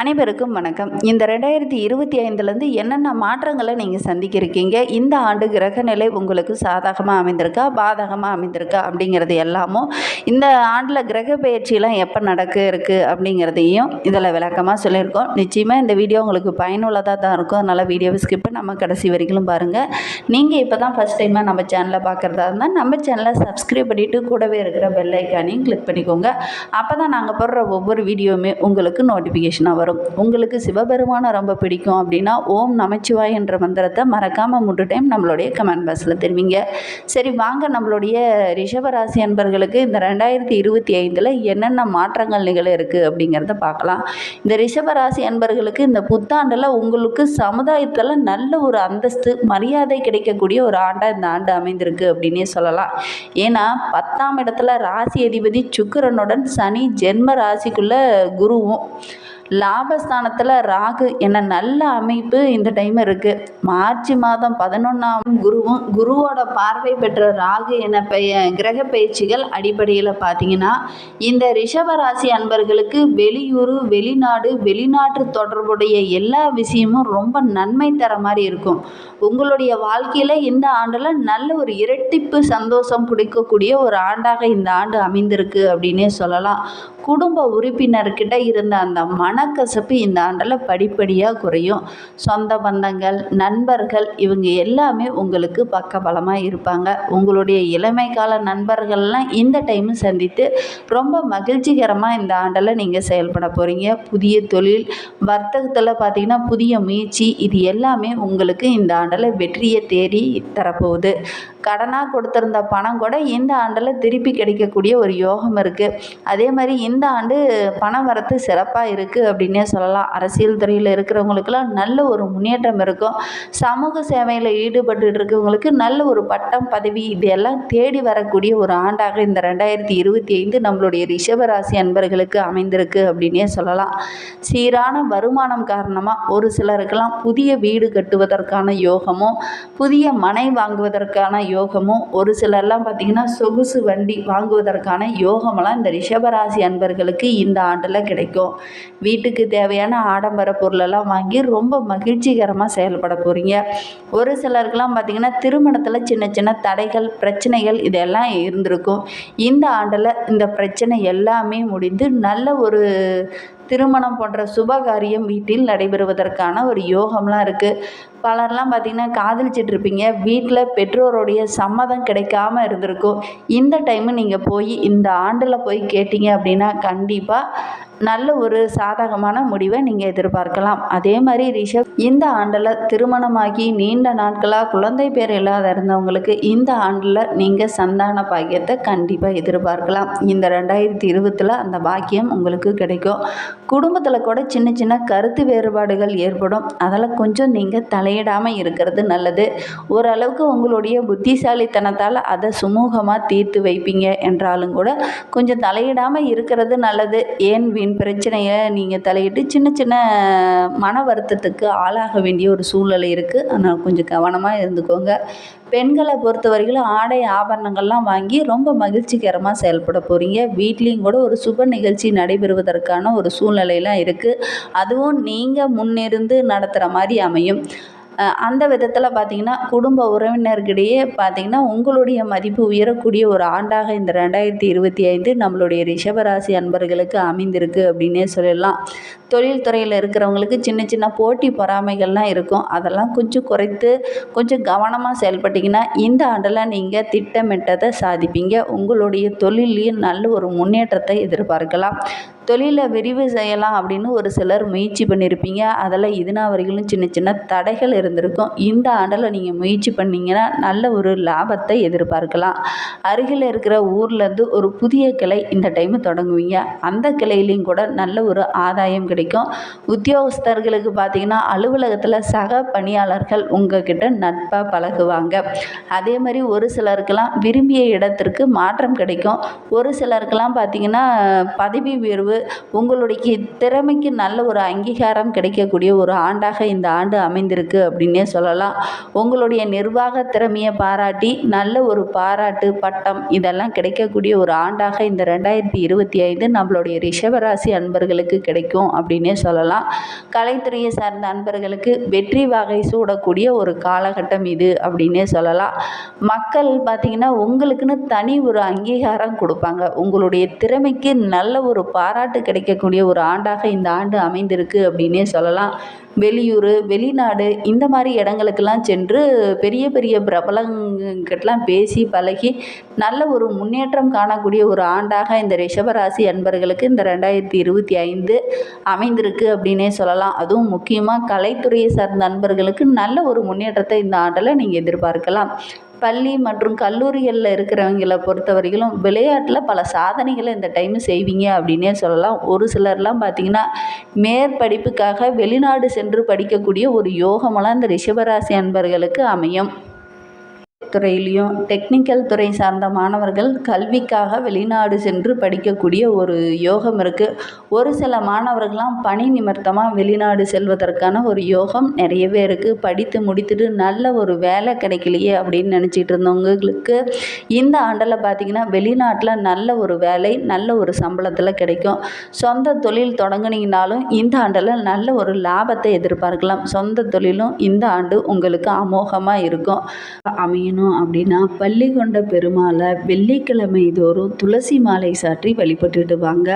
அனைவருக்கும் வணக்கம். இந்த ரெண்டாயிரத்தி இருபத்தி ஐந்துலேருந்து என்னென்ன மாற்றங்களை நீங்கள் சந்திக்கிருக்கீங்க? இந்த ஆண்டு கிரக நிலை உங்களுக்கு சாதகமாக அமைந்திருக்கா? பாதகமாக அமைந்திருக்கா? அப்படிங்கிறது எல்லாமும் இந்த ஆண்டில் கிரக பயிற்சியெலாம் எப்போ நடக்க இருக்குது அப்படிங்கிறதையும் இதில் விளக்கமாக சொல்லியிருக்கோம். நிச்சயமாக இந்த வீடியோ உங்களுக்கு பயனுள்ளதாக தான் இருக்கும். அதனால் வீடியோவை ஸ்கிப் நம்ம கடைசி வரைக்கும் பாருங்கள் நீங்கள் இப்போ தான் ஃபஸ்ட் டைமாக நம்ம சேனலை பார்க்குறதா இருந்தால் நம்ம சேனலை சப்ஸ்கிரைப் பண்ணிவிட்டு கூடவே இருக்கிற பெல் ஐக்கானையும் கிளிக் பண்ணிக்கோங்க. அப்போ தான் நாங்கள் போடுற ஒவ்வொரு வீடியோவுமே உங்களுக்கு நோட்டிஃபிகேஷனாக வரும். உங்களுக்கு சிவபெருமானை ரொம்ப பிடிக்கும் அப்படின்னா ஓம் நமச்சிவாய் என்ற மந்திரத்தை மறக்காமல் மூன்று டைம் நம்மளுடைய கமெண்ட் பாக்ஸில் தெரிவிங்க. சரி வாங்க நம்மளுடைய ரிஷபராசி அன்பர்களுக்கு இந்த ரெண்டாயிரத்தி இருபத்தி ஐந்தில் என்னென்ன மாற்றங்கள் நிகழ இருக்குது அப்படிங்கிறத பார்க்கலாம். இந்த ரிஷபராசி அன்பர்களுக்கு இந்த புத்தாண்டில் உங்களுக்கு சமுதாயத்தில் நல்ல ஒரு அந்தஸ்து மரியாதை கிடைக்கக்கூடிய ஒரு ஆண்டாக இந்த ஆண்டு அமைந்திருக்கு அப்படின்னே சொல்லலாம். ஏன்னா பத்தாம் இடத்துல ராசி அதிபதி சுக்கரனுடன் சனி ஜென்ம ராசிக்குள்ள குருவும் லாபஸ்தானத்தில் ராகு என நல்ல அமைப்பு இந்த டைம் இருக்குது மார்ச் மாதம் பதினொன்றாம் குருவும் குருவோட பார்வை பெற்ற ராகு என பெய கிரக பயிற்சிகள் அடிப்படையில் பார்த்தீங்கன்னா இந்த ரிஷபராசி அன்பர்களுக்கு வெளியூர் வெளிநாடு வெளிநாட்டு தொடர்புடைய எல்லா விஷயமும் ரொம்ப நன்மை தர மாதிரி இருக்கும். உங்களுடைய வாழ்க்கையில் இந்த ஆண்டில் நல்ல ஒரு இரட்டிப்பு சந்தோஷம் பிடிக்கக்கூடிய ஒரு ஆண்டாக இந்த ஆண்டு அமைந்திருக்கு அப்படின்னே சொல்லலாம். குடும்ப உறுப்பினர்கிட்ட இருந்த அந்த மனக்கசப்பு இந்த ஆண்டில் படிப்படியாக குறையும். சொந்த பந்தங்கள் நண்பர்கள் இவங்க எல்லாமே உங்களுக்கு பக்கபலமாக இருப்பாங்க. உங்களுடைய இளமை கால நண்பர்கள்லாம் இந்த டைம் சந்தித்து ரொம்ப மகிழ்ச்சிகரமாக இந்த ஆண்டில் நீங்கள் செயல்பட போகிறீங்க புதிய தொழில் வர்த்தகத்தில் பார்த்தீங்கன்னா புதிய முயற்சி இது எல்லாமே உங்களுக்கு இந்த ஆண்டில் வெற்றியை தேடி தரப்போகுது. கடனாக கொடுத்துருந்த பணம் கூட இந்த ஆண்டில் திருப்பி கிடைக்கக்கூடிய ஒரு யோகம் இருக்குது அதே மாதிரி இந்த ஆண்டு பண வரத்து சிறப்பாக இருக்குது அப்படின்னே சொல்லலாம். அரசியல் துறையில் இருக்கிறவங்களுக்கெல்லாம் நல்ல ஒரு முன்னேற்றம் இருக்கும். சமூக சேவையில் ஈடுபட்டு இருக்கவங்களுக்கு நல்ல ஒரு பட்டம் பதவி இதெல்லாம் தேடி வரக்கூடிய ஒரு ஆண்டாக இந்த ரெண்டாயிரத்தி இருபத்தி ஐந்து நம்மளுடைய ரிஷபராசி அன்பர்களுக்கு அமைந்திருக்கு அப்படின்னே சொல்லலாம். சீரான வருமானம் காரணமாக ஒரு சிலருக்கெல்லாம் புதிய வீடு கட்டுவதற்கான யோகமும் புதிய மனை வாங்குவதற்கான யோகமும் ஒரு சிலர்லாம் பார்த்திங்கன்னா சொகுசு வண்டி வாங்குவதற்கான யோகமெல்லாம் இந்த ரிஷபராசி அன்பர்களுக்கு இந்த ஆண்டில் கிடைக்கும். வீட்டுக்கு தேவையான ஆடம்பர பொருளெல்லாம் வாங்கி ரொம்ப மகிழ்ச்சிகரமாக செயல்பட போகிறீங்க ஒரு சிலருக்கெல்லாம் பார்த்திங்கன்னா திருமணத்தில் சின்ன சின்ன தடைகள் பிரச்சனைகள் இதெல்லாம் இருந்திருக்கும். இந்த ஆண்டில் இந்த பிரச்சனை எல்லாமே முடிந்து நல்ல ஒரு திருமணம் போன்ற சுப காரியம் வீட்டில் நடைபெறுவதற்கான ஒரு யோகம்லாம் இருக்குது பலர்லாம் பார்த்திங்கன்னா காதலிச்சிட்டு இருப்பீங்க வீட்டில் பெற்றோருடைய சம்மதம் கிடைக்காம இருந்திருக்கும். இந்த டைமு நீங்கள் போய் இந்த ஆண்டில் போய் கேட்டீங்க அப்படின்னா கண்டிப்பாக நல்ல ஒரு சாதகமான முடிவை நீங்கள் எதிர்பார்க்கலாம். அதே மாதிரி ரிஷப் இந்த ஆண்டில் திருமணமாகி நீண்ட நாட்களாக குழந்தை பேர் இல்லாத இருந்தவங்களுக்கு இந்த ஆண்டில் நீங்கள் சந்தான பாக்கியத்தை கண்டிப்பாக எதிர்பார்க்கலாம். இந்த ரெண்டாயிரத்தி இருபத்தில் அந்த பாக்கியம் உங்களுக்கு கிடைக்கும். குடும்பத்தில் கூட சின்ன சின்ன கருத்து வேறுபாடுகள் ஏற்படும். அதில் கொஞ்சம் நீங்கள் தலையிடாமல் இருக்கிறது நல்லது. ஓரளவுக்கு உங்களுடைய புத்திசாலித்தனத்தால் அதை சுமூகமாக தீர்த்து வைப்பீங்க என்றாலும் கூட கொஞ்சம் தலையிடாமல் இருக்கிறது நல்லது. ஏன் வீண் பிரச்சனையை நீங்கள் தலையிட்டு சின்ன சின்ன மன வருத்தத்துக்கு ஆளாக வேண்டிய ஒரு சூழ்நிலை இருக்குது அதனால் கொஞ்சம் கவனமாக இருந்துக்கோங்க. பெண்களை பொறுத்த வரைக்கும் ஆடை ஆபரணங்கள்லாம் வாங்கி ரொம்ப மகிழ்ச்சிகரமாக செயல்பட போகிறீங்க வீட்லேயும் கூட ஒரு சுப நிகழ்ச்சி நடைபெறுவதற்கான ஒரு சூழ்நிலையெல்லாம் இருக்குது அதுவும் நீங்கள் முன்னிருந்து நடத்துகிற மாதிரி அமையும். அந்த விதத்தில் பார்த்தீங்கன்னா குடும்ப உறவினர்களிடையே பார்த்திங்கன்னா உங்களுடைய மதிப்பு உயரக்கூடிய ஒரு ஆண்டாக இந்த ரெண்டாயிரத்தி இருபத்தி ஐந்து நம்மளுடைய ரிஷபராசி அன்பர்களுக்கு அமைந்திருக்கு அப்படின்னே சொல்லலாம். தொழில் துறையில் இருக்கிறவங்களுக்கு சின்ன சின்ன போட்டி பொறாமைகள்லாம் இருக்கும். அதெல்லாம் கொஞ்சம் குறைத்து கொஞ்சம் கவனமாக செயல்பட்டிங்கன்னா இந்த ஆண்டில் நீங்கள் திட்டமிட்டதை சாதிப்பீங்க. உங்களுடைய தொழிலையும் நல்ல ஒரு முன்னேற்றத்தை எதிர்பார்க்கலாம். தொழிலை விரிவு செய்யலாம் அப்படின்னு ஒரு சிலர் முயற்சி பண்ணியிருப்பீங்க அதில் இதுனா வரைக்கும் சின்ன சின்ன தடைகள் இருந்திருக்கும். இந்த ஆண்டில் நீங்கள் முயற்சி பண்ணீங்கன்னா நல்ல ஒரு லாபத்தை எதிர்பார்க்கலாம். அருகில் இருக்கிற ஊர்லேருந்து ஒரு புதிய கிளை இந்த டைம் தொடங்குவீங்க. அந்த கிளையிலையும் கூட நல்ல ஒரு ஆதாயம் கிடைக்கும். உத்தியோகஸ்தர்களுக்கு பார்த்தீங்கன்னா அலுவலகத்தில் சக பணியாளர்கள் உங்ககிட்ட நட்பாக பழகுவாங்க. அதே மாதிரி ஒரு சிலருக்கெல்லாம் விரும்பிய இடத்திற்கு மாற்றம் கிடைக்கும். ஒரு சிலருக்கெல்லாம் பார்த்தீங்கன்னா பதவி உயர்வு உயர்வு உங்களுடைய திறமைக்கு நல்ல ஒரு அங்கீகாரம் கிடைக்கக்கூடிய ஒரு ஆண்டாக இந்த ஆண்டு அமைந்திருக்கு அப்படின்னே சொல்லலாம். உங்களுடைய நிர்வாக திறமையை பாராட்டி நல்ல ஒரு பாராட்டு பட்டம் இதெல்லாம் கிடைக்கக்கூடிய ஒரு ஆண்டாக இந்த ரெண்டாயிரத்தி இருபத்தி ஐந்து நம்மளுடைய ரிஷபராசி அன்பர்களுக்கு கிடைக்கும் அப்படின்னே சொல்லலாம். கலைத்துறையை சார்ந்த அன்பர்களுக்கு வெற்றி வகை சூடக்கூடிய ஒரு காலகட்டம் இது அப்படின்னே சொல்லலாம். மக்கள் பார்த்திங்கன்னா உங்களுக்குன்னு தனி ஒரு அங்கீகாரம் கொடுப்பாங்க. உங்களுடைய திறமைக்கு நல்ல ஒரு பாராட்டு கிடைக்கக்கூடிய ஒரு ஆண்டாக இந்த ஆண்டு அமைந்திருக்கு அப்படின்னே சொல்லலாம். வெளியூர் வெளிநாடு இந்த மாதிரி இடங்களுக்கெல்லாம் சென்று பெரிய பெரிய பிரபலங்கிட்டலாம் பேசி பழகி நல்ல ஒரு முன்னேற்றம் காணக்கூடிய ஒரு ஆண்டாக இந்த ரிஷபராசி அன்பர்களுக்கு இந்த ரெண்டாயிரத்தி இருபத்தி ஐந்து அமைந்திருக்கு அப்படின்னே சொல்லலாம். அதுவும் முக்கியமாக கலைத்துறையை சார்ந்த நண்பர்களுக்கு நல்ல ஒரு முன்னேற்றத்தை இந்த ஆண்டில் நீங்கள் எதிர்பார்க்கலாம். பள்ளி மற்றும் கல்லூரிகளில் இருக்கிறவங்கள பொறுத்தவரையிலும் விளையாட்டில் பல சாதனைகளை இந்த டைம் செய்வீங்க அப்படின்னே சொல்லலாம். ஒரு சிலர்லாம் பார்த்திங்கன்னா மேற்படிப்புக்காக வெளிநாடு சென்று படிக்கக்கூடிய ஒரு யோகமெல்லாம் இந்த ரிஷபராசி அன்பர்களுக்கு அமையும். துறையிலையும் டெக்னிக்கல் துறை சார்ந்த மாணவர்கள் கல்விக்காக வெளிநாடு சென்று படிக்கக்கூடிய ஒரு யோகம் இருக்குது ஒரு சில மாணவர்கள்லாம் பணி நிமித்தமாக வெளிநாடு செல்வதற்கான ஒரு யோகம் நிறையவே இருக்குது படித்து முடித்துட்டு நல்ல ஒரு வேலை கிடைக்கலையே அப்படின்னு நினச்சிட்டு இருந்தவங்களுக்கு இந்த ஆண்டில் பார்த்திங்கன்னா வெளிநாட்டில் நல்ல ஒரு வேலை நல்ல ஒரு சம்பளத்தில் கிடைக்கும். சொந்த தொழில் தொடங்கினீங்கனாலும் இந்த ஆண்டில் நல்ல ஒரு லாபத்தை எதிர்பார்க்கலாம். சொந்த தொழிலும் இந்த ஆண்டு உங்களுக்கு அமோகமாக இருக்கும். அமையணும். அப்படின்னா பள்ளி கொண்ட பெருமாளை வெள்ளிக்கிழமை தோறும் துளசி மாலை சாற்றி வழிபட்டுட்டு வாங்க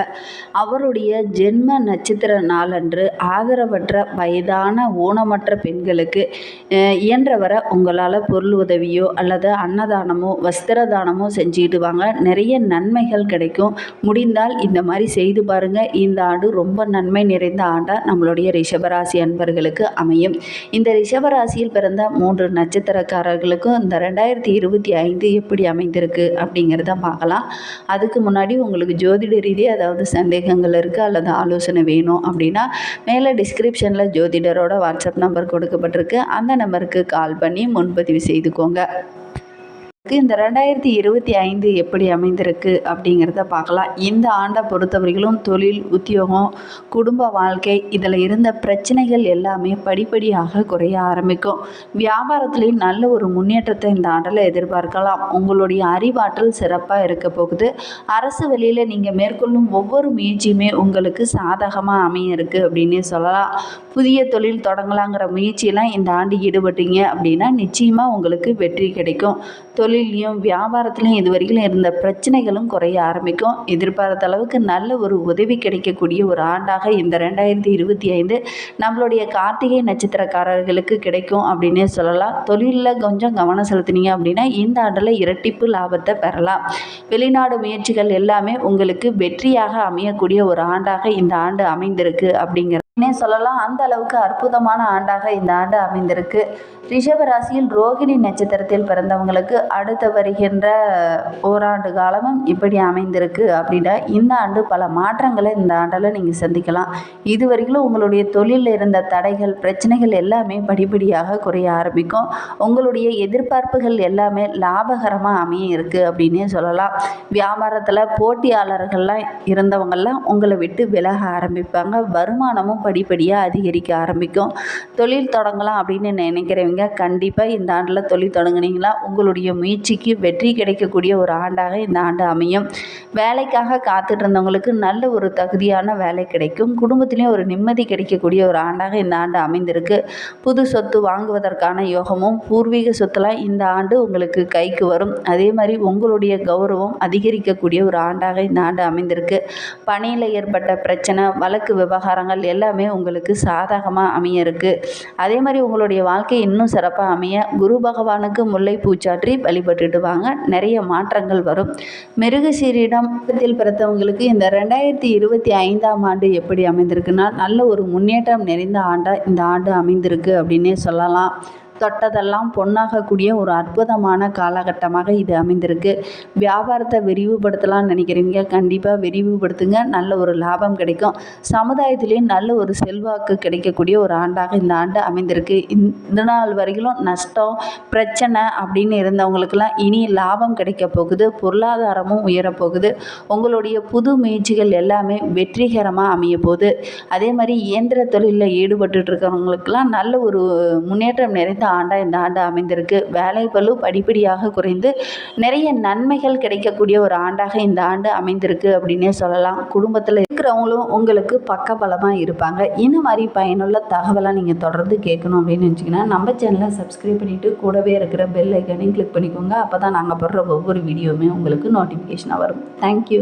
அவருடைய ஜென்ம நட்சத்திர நாளன்று ஆதரவற்ற வயதான ஊனமற்ற பெண்களுக்கு இயன்றவரை உங்களால் பொருள் உதவியோ அல்லது அன்னதானமோ வஸ்திர தானமோ செஞ்சுட்டு வாங்க நிறைய நன்மைகள் கிடைக்கும். முடிந்தால் இந்த மாதிரி செய்து பாருங்கள் இந்த ஆண்டு ரொம்ப நன்மை நிறைந்த ஆண்டாக நம்மளுடைய ரிஷபராசி அன்பர்களுக்கு அமையும். இந்த ரிஷபராசியில் பிறந்த மூன்று நட்சத்திரக்காரர்களுக்கும் இந்த ரெண்டாயிரத்தி இருபத்தி ஐந்து எப்படி அமைந்திருக்கு அப்படிங்கிறத பார்க்கலாம். அதுக்கு முன்னாடி உங்களுக்கு ஜோதிட ரீதியாக ஏதாவது சந்தேகங்கள் இருக்குது அல்லது ஆலோசனை வேணும் அப்படின்னா மேலே டிஸ்கிரிப்ஷனில் ஜோதிடரோட வாட்ஸ்அப் நம்பர் கொடுக்கப்பட்டிருக்கு. அந்த நம்பருக்கு கால் பண்ணி முன்பதிவு செய்துக்கோங்க. இந்த ரெண்டாயிரத்தி இருபத்தி ஐந்து எப்படி அமைந்திருக்கு அப்படிங்கிறத பார்க்கலாம். இந்த ஆண்டை பொறுத்தவரையிலும் தொழில் உத்தியோகம் குடும்ப வாழ்க்கை இதில் இருந்த பிரச்சனைகள் எல்லாமே படிப்படியாக குறைய ஆரம்பிக்கும். வியாபாரத்துலேயும் நல்ல ஒரு முன்னேற்றத்தை இந்த ஆண்டில் எதிர்பார்க்கலாம். உங்களுடைய அறிவாற்றல் சிறப்பாக இருக்க போகுது. அரசு வழியில் நீங்கள் மேற்கொள்ளும் ஒவ்வொரு முயற்சியுமே உங்களுக்கு சாதகமாக அமைய இருக்கு அப்படின்னே சொல்லலாம். புதிய தொழில் தொடங்கலாங்கிற முயற்சியெல்லாம் இந்த ஆண்டு ஈடுபட்டீங்க அப்படின்னா நிச்சயமாக உங்களுக்கு வெற்றி கிடைக்கும். தொழிலையும் வியாபாரத்துலையும் இது வரைக்கும் இருந்த பிரச்சனைகளும் குறைய ஆரம்பிக்கும். எதிர்பார்த்த அளவுக்கு நல்ல ஒரு உதவி கிடைக்கக்கூடிய ஒரு ஆண்டாக இந்த ரெண்டாயிரத்தி இருபத்தி ஐந்து நம்மளுடைய கார்த்திகை நட்சத்திரக்காரர்களுக்கு கிடைக்கும் அப்படின்னே சொல்லலாம். தொழிலில் கொஞ்சம் கவனம் செலுத்தினீங்க அப்படின்னா இந்த ஆண்டில் இரட்டிப்பு லாபத்தை பெறலாம். வெளிநாடு முயற்சிகள் எல்லாமே உங்களுக்கு வெற்றியாக அமையக்கூடிய ஒரு ஆண்டாக இந்த ஆண்டு அமைந்திருக்கு அப்படிங்கிற னே சொல்லலாம் அந்த அளவுக்கு அற்புதமான ஆண்டாக இந்த ஆண்டு அமைந்திருக்கு. ரிஷப ராசியில் ரோகிணி நட்சத்திரத்தில் பிறந்தவங்களுக்கு அடுத்து வருகின்ற ஓராண்டு காலமும் இப்படி அமைந்திருக்கு அப்படின்னா இந்த ஆண்டு பல மாற்றங்களை இந்த ஆண்டில் நீங்கள் சந்திக்கலாம். இது வரைக்கும் உங்களுடைய தொழிலில் இருந்த தடைகள் பிரச்சனைகள் எல்லாமே படிப்படியாக குறைய ஆரம்பிக்கும். உங்களுடைய எதிர்பார்ப்புகள் எல்லாமே லாபகரமாக அமைய இருக்குது அப்படின்னே சொல்லலாம். வியாபாரத்தில் போட்டியாளர்கள்லாம் இருந்தவங்கெல்லாம் உங்களை விட்டு விலக ஆரம்பிப்பாங்க. வருமானமும் படிப்படியாக அதிகரிக்க ஆரம்பிக்கும். தொழில் தொடங்கலாம் அப்படின்னு நினைக்கிறவங்க கண்டிப்பாக இந்த ஆண்டில் தொழில் தொடங்குனீங்களா? உங்களுடைய முயற்சிக்கு வெற்றி கிடைக்கக்கூடிய ஒரு ஆண்டாக இந்த ஆண்டு அமையும். வேலைக்காக காத்துட்டு இருந்தவங்களுக்கு நல்ல ஒரு தகுதியான வேலை கிடைக்கும். குடும்பத்திலையும் ஒரு நிம்மதி கிடைக்கக்கூடிய ஒரு ஆண்டாக இந்த ஆண்டு அமைந்திருக்கு. புது சொத்து வாங்குவதற்கான யோகமும் பூர்வீக சொத்துலாம் இந்த ஆண்டு உங்களுக்கு கைக்கு வரும். அதே மாதிரி உங்களுடைய கௌரவம் அதிகரிக்கக்கூடிய ஒரு ஆண்டாக இந்த ஆண்டு அமைந்திருக்கு. பணியில் ஏற்பட்ட பிரச்சனை வழக்கு விவகாரங்கள் எல்லாமே எல்லாமே உங்களுக்கு சாதகமாக அமைய இருக்குது அதே மாதிரி உங்களுடைய வாழ்க்கை இன்னும் சிறப்பாக அமைய குரு பகவானுக்கு முல்லை பூச்சாற்றி வழிபட்டுட்டு வாங்க. நிறைய மாற்றங்கள் வரும். மிருகசீரிடம் பிறந்தவங்களுக்கு இந்த ரெண்டாயிரத்தி இருபத்தி ஐந்தாம் ஆண்டு எப்படி அமைந்திருக்குன்னா நல்ல ஒரு முன்னேற்றம் நிறைந்த ஆண்டாக இந்த ஆண்டு அமைந்திருக்கு அப்படின்னே சொல்லலாம். தொட்டதெல்லாம் பொன்னாகக்கூடிய ஒரு அற்புதமான காலகட்டமாக இது அமைந்திருக்கு. வியாபாரத்தை விரிவுபடுத்தலாம்னு நினைக்கிறீங்க கண்டிப்பாக விரிவுபடுத்துங்க. நல்ல ஒரு லாபம் கிடைக்கும். சமுதாயத்திலேயும் நல்ல ஒரு செல்வாக்கு கிடைக்கக்கூடிய ஒரு ஆண்டாக இந்த ஆண்டு அமைந்திருக்கு. இந்த நாள் வரையிலும் நஷ்டம் பிரச்சனை அப்படின்னு இருந்தவங்களுக்கெல்லாம் இனி லாபம் கிடைக்க போகுது பொருளாதாரமும் உயரப்போகுது உங்களுடைய புது முயற்சிகள் எல்லாமே வெற்றிகரமாக அமைய போகுது. அதே மாதிரி இயந்திர தொழிலில் ஈடுபட்டு இருக்கிறவங்களுக்கெல்லாம் நல்ல ஒரு முன்னேற்றம் நிறைந்த ஆண்டாக இந்த ஆண்டு அமைந்திருக்கு. வேலை பளு படிப்படியாக குறைந்து நிறைய நன்மைகள் கிடைக்கக்கூடிய ஒரு ஆண்டாக இந்த ஆண்டு அமைந்திருக்கு அப்படின்னே சொல்லலாம். குடும்பத்தில் இருக்கிறவங்களும் உங்களுக்கு பக்கபலமாக இருப்பாங்க. இந்த மாதிரி பயனுள்ள தகவலாக நீங்கள் தொடர்ந்து கேட்கணும் அப்படின்னு நினச்சிங்கன்னா நம்ம சேனலை சப்ஸ்கிரைப் பண்ணிவிட்டு கூடவே இருக்கிற பெல் ஐக்கனையும் கிளிக் பண்ணிக்கோங்க. அப்போ தான் நாங்கள் போடுற ஒவ்வொரு வீடியோவுமே உங்களுக்கு நோட்டிஃபிகேஷனாக வரும். தேங்க்யூ